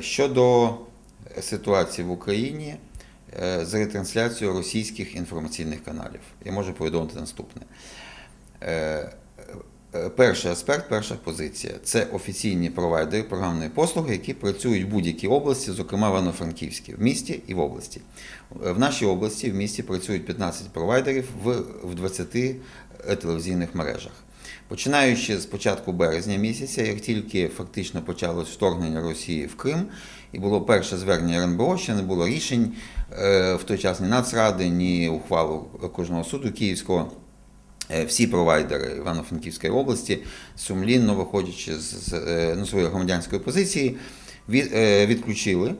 Щодо ситуації в Україні е, з ретрансляцією російських інформаційних каналів, я можу повідомити наступне. Е, е, Перший аспект, перша позиція це офіційні провайдери програмної послуги, які працюють в будь-якій області, зокрема в Івано-Франківській, в місті і в області. Е, В нашій області в місті працюють 15 провайдерів в 20 телевізійних мережах. Починаючи з початку березня місяця, як тільки фактично почалось вторгнення Росії в Крим, і було перше звернення РНБО, ще не було рішень е, в той час ні Нацради, ні ухвалу кожного суду Київського. Е, Всі провайдери Івано-Франківської області, сумлінно виходячи з, е, ну, своєї громадянської позиції, від, відключили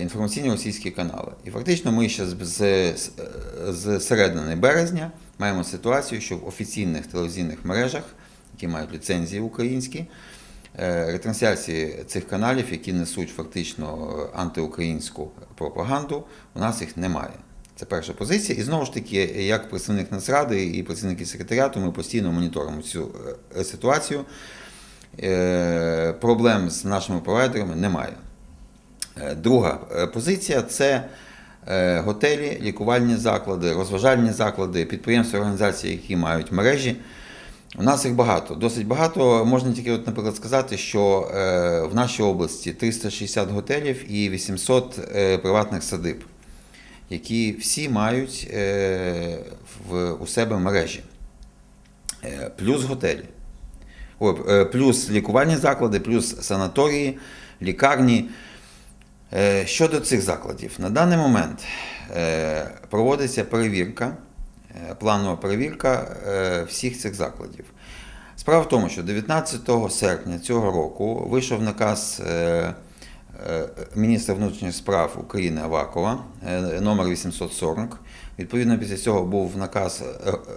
інформаційні російські канали. І фактично ми ще з, з, середини березня маємо ситуацію, що в офіційних телевізійних мережах, які мають ліцензії українські, е, ретрансляції цих каналів, які несуть фактично е, антиукраїнську пропаганду, у нас їх немає. Це перша позиція. І знову ж таки, як представник Нацради і працівники секретаріату, ми постійно моніторимо цю е, ситуацію. Е, Проблем з нашими провайдерами немає. Е, Друга е, позиція це е, готелі, лікувальні заклади, розважальні заклади, підприємства, організації, які мають мережі. У нас їх багато, досить багато. Можна тільки, от, наприклад, сказати, що в нашій області 360 готелів і 800 е, приватних садиб, які всі мають у себе мережі. Плюс готелі. Плюс лікувальні заклади, плюс санаторії, лікарні. Е, Щодо цих закладів, на даний момент е, проводиться перевірка, е, планова перевірка всіх цих закладів. Справа в тому, що 19 серпня цього року вийшов наказ міністра внутрішніх справ України Авакова номер 840. Відповідно, після цього був наказ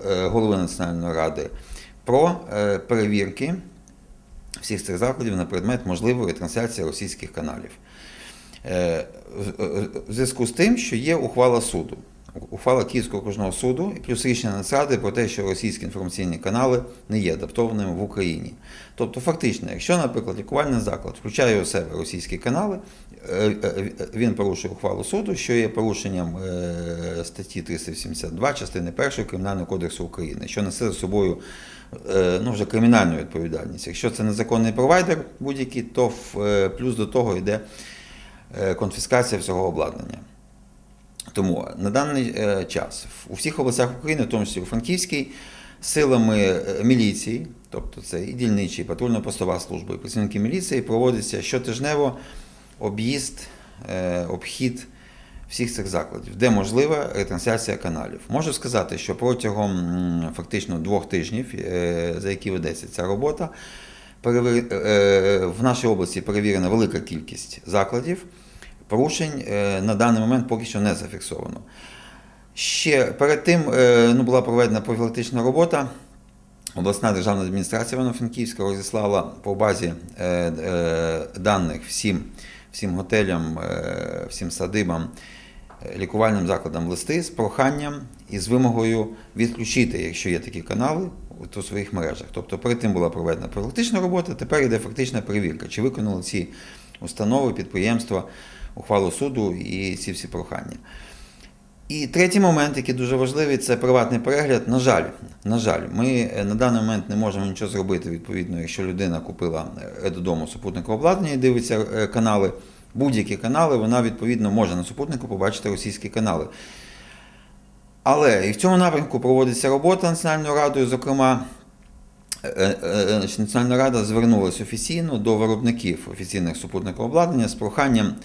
голови Національної ради про перевірки всіх цих закладів на предмет можливої трансляції російських каналів. Е, в- в- зв'язку з тим, що є ухвала суду, ухвала Київського окружного суду і плюс рішення Нацради про те, що російські інформаційні канали не є адаптованими в Україні. Тобто, фактично, якщо, наприклад, лікувальний заклад включає у себе російські канали, е, е, він порушує ухвалу суду, що є порушенням е, статті 372 частини 1 Кримінального кодексу України, що несе за собою е, ну, вже кримінальну відповідальність. Якщо це незаконний провайдер будь-який, то е, плюс до того йде е, конфіскація всього обладнання. Тому на даний е, час у всіх областях України, в тому числі у Франківській, силами е, міліції, тобто це і дільничі, і патрульно-постова служба, і працівники міліції, проводиться щотижнево об'їзд, е, обхід всіх цих закладів, де можлива ретрансляція каналів. Можу сказати, що протягом фактично двох тижнів, е, за які ведеться ця робота, е, в нашій області перевірена велика кількість закладів. Порушень е, на даний момент поки що не зафіксовано. Ще перед тим е, ну, була проведена профілактична робота. Обласна державна адміністрація Івано-Франківська розіслала по базі е, е, даних всім, всім готелям, е, всім садибам, е, лікувальним закладам листи з проханням і з вимогою відключити, якщо є такі канали, у своїх мережах. Тобто перед тим була проведена профілактична робота, тепер йде фактична перевірка, чи виконали ці установи, підприємства, ухвалу суду і ці всі прохання. І третій момент, який дуже важливий, це приватний перегляд. На жаль, на жаль, ми е, на даний момент не можемо нічого зробити. Відповідно, якщо людина купила е, додому супутникове обладнання і дивиться е, канали, будь-які канали, вона відповідно може на супутнику побачити російські канали. Але і в цьому напрямку проводиться робота Національною радою. Зокрема, е, е, е, Національна рада звернулася офіційно до виробників офіційних супутникового обладнання з проханням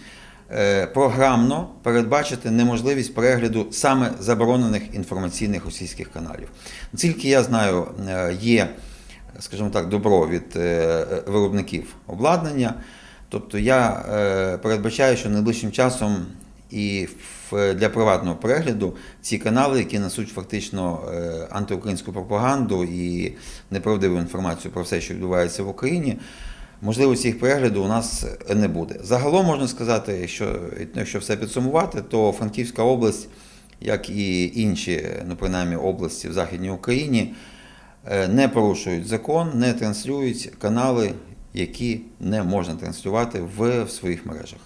програмно передбачити неможливість перегляду саме заборонених інформаційних російських каналів. Наскільки я знаю, є, скажімо так, добро від виробників обладнання. Тобто я передбачаю, що найближчим часом і для приватного перегляду ці канали, які несуть фактично е, антиукраїнську пропаганду і неправдиву інформацію про все, що відбувається в Україні, можливості їх перегляду у нас не буде. Загалом можна сказати, що якщо все підсумувати, то Франківська область, як і інші, ну принаймні області в Західній Україні, е, не порушують закон, не транслюють канали, які не можна транслювати в своїх мережах.